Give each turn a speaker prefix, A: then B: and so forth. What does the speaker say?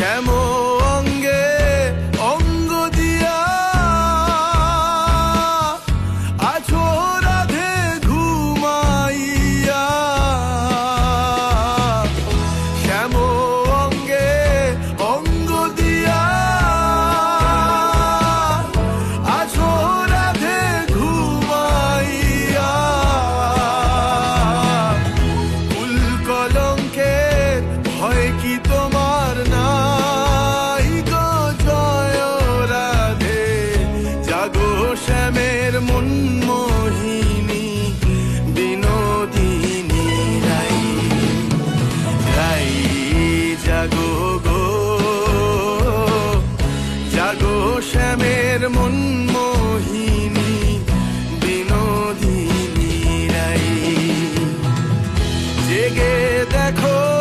A: শ্যাম অঙ্গে অঙ্গ দিয়া আছো রাধে ঘুমাইয়া। অঙ্গে অঙ্গ দিয়া আছো রাধে ঘুমাইয়া। ভয় কি তোমার শ্যামের মনমোহিনী বিনোদিনী রাই। রাই জাগো গো। জাগো শ্যামের রাই। জেগে দেখো